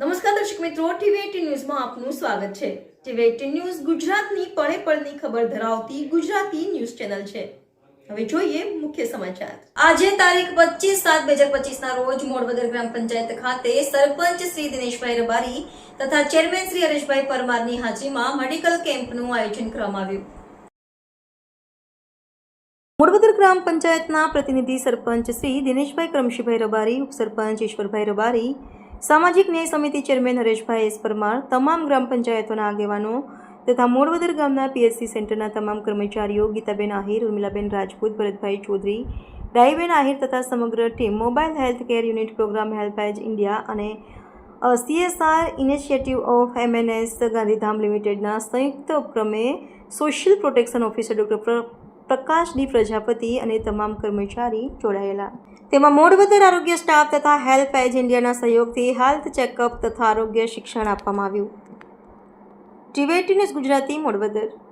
નમસ્કાર દર્શક મિત્રો, ટીવી ન્યૂઝમાં આપનું સ્વાગત છે. ટીવી ન્યૂઝ ગુજરાતની પળે પળની ખબર ધરાવતી ગુજરાતી ન્યૂઝ ચેનલ છે. હવે જોઈએ મુખ્ય સમાચાર. આજે તારીખ પચીસ સાત બે હજાર પચીસના રોજ મોડવદર ગ્રામ પંચાયત ખાતે સરપંચ શ્રી દિનેશભાઈ રબારી તથા ચેરમેન શ્રી હરેશભાઈ પરમારની હાજરીમાં મેડિકલ કેમ્પનું આયોજન કરવામાં આવ્યું. મોડવદર ગ્રામ પંચાયતના પ્રતિનિધિ સરપંચ શ્રી દિનેશભાઈ કરમશીભાઈ રબારી, ઉપસરપંચ ઈશ્વરભાઈ રબારી સામાજિક ન્યાય સમિતિ ચેરમેન હરેશભાઈ એસ પરમાર, તમામ ગ્રામ પંચાયતોના આગેવાનો તથા મોડવદર ગામના પીએસસી સેન્ટરના તમામ કર્મચારીઓ ગીતાબેન આહિર, ઉર્મિલાબેન રાજપૂત, ભરતભાઈ ચૌધરી, ડાઈબેન આહિર તથા સમગ્ર team, mobile health care unit, programme HelpAge India અને CSR initiative of MNS Gandhidham લિમિટેડના સંયુક્ત ઉપક્રમે social protection officer doctor Prakash D Prajapati અને તમામ કર્મચારી જોડાયેલા. તેમાં મોડવદર આરોગ્ય સ્ટાફ તથા હેલ્પ એજ ઇન્ડિયાના સહયોગથી હેલ્થ ચેકઅપ તથા આરોગ્ય શિક્ષણ આપવામાં આવ્યું. ટીવેટી ગુજરાતી મોડવદર